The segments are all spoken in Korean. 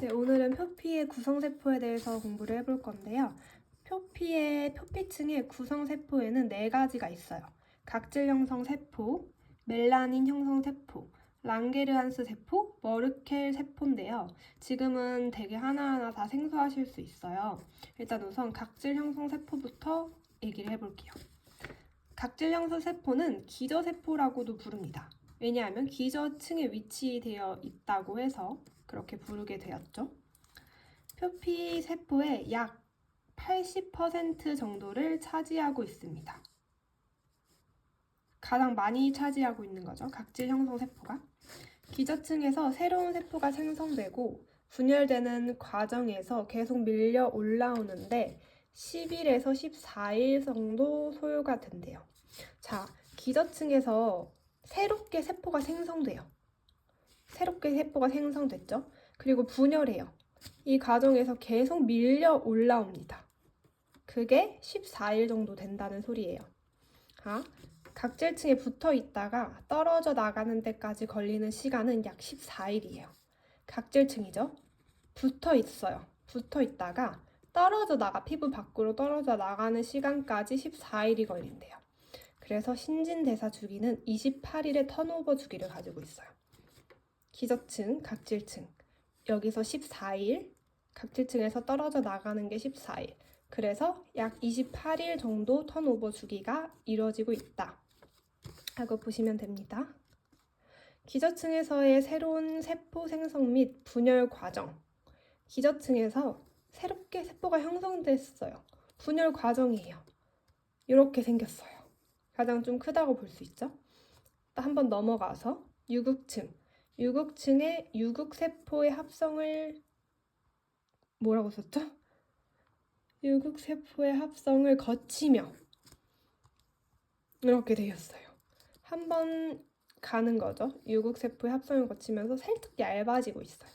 네, 오늘은 표피의 구성세포에 대해서 공부를 해볼 건데요. 표피의 표피층의 구성세포에는 네 가지가 있어요. 각질 형성 세포, 멜라닌 형성 세포, 랑게르한스 세포, 머르켈 세포인데요. 지금은 되게 하나하나 다 생소하실 수 있어요. 일단 우선 각질 형성 세포부터 얘기를 해볼게요. 각질 형성 세포는 기저 세포라고도 부릅니다. 왜냐하면 기저층에 위치되어 있다고 해서 그렇게 부르게 되었죠. 표피 세포의 약 80% 정도를 차지하고 있습니다. 가장 많이 차지하고 있는 거죠. 각질 형성 세포가. 기저층에서 새로운 세포가 생성되고 분열되는 과정에서 계속 밀려 올라오는데 10일에서 14일 정도 소요가 된대요. 자, 기저층에서 새롭게 세포가 생성돼요. 새롭게 세포가 생성됐죠. 그리고 분열해요. 이 과정에서 계속 밀려 올라옵니다. 그게 14일 정도 된다는 소리예요. 아, 각질층에 붙어 있다가 떨어져 나가는 데까지 걸리는 시간은 약 14일이에요. 각질층이죠. 붙어 있어요. 붙어 있다가 떨어져 나가 피부 밖으로 떨어져 나가는 시간까지 14일이 걸린대요. 그래서 신진대사 주기는 28일의 턴오버 주기를 가지고 있어요. 기저층, 각질층. 여기서 14일, 각질층에서 떨어져 나가는 게 14일. 그래서 약 28일 정도 턴오버 주기가 이루어지고 있다. 하고 보시면 됩니다. 기저층에서의 새로운 세포 생성 및 분열 과정. 기저층에서 새롭게 세포가 형성됐어요. 분열 과정이에요. 이렇게 생겼어요. 가장 좀 크다고 볼 수 있죠. 한 번 넘어가서 유극층. 유극층의 유극세포의 합성을 뭐라고 썼죠? 유극세포의 합성을 거치며 이렇게 되었어요. 한번 가는 거죠. 유극세포의 합성을 거치면서 살짝 얇아지고 있어요.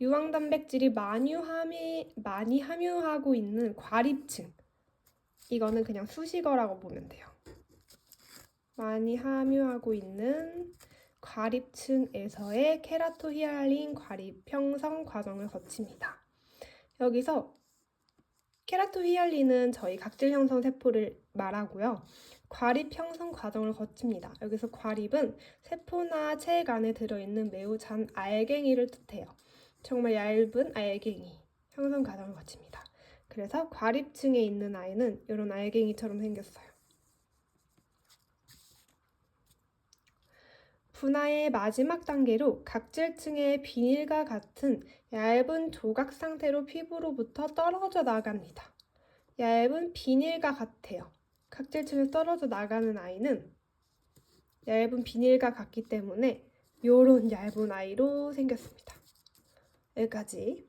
유황 단백질이 많이 함유 많이 함유하고 있는 과립층. 이거는 그냥 수식어라고 보면 돼요. 많이 함유하고 있는 과립층에서의 케라토 히알린 과립 형성 과정을 거칩니다. 여기서 케라토 히알린은 저희 각질 형성 세포를 말하고요. 과립 형성 과정을 거칩니다. 여기서 과립은 세포나 체액 안에 들어있는 매우 잔 알갱이를 뜻해요. 정말 얇은 알갱이 형성 과정을 거칩니다. 그래서 과립층에 있는 아이는 이런 알갱이처럼 생겼어요. 분화의 마지막 단계로 각질층의 비닐과 같은 얇은 조각 상태로 피부로부터 떨어져 나갑니다. 얇은 비닐과 같아요. 각질층에서 떨어져 나가는 아이는 얇은 비닐과 같기 때문에 이런 얇은 아이로 생겼습니다. 여기까지.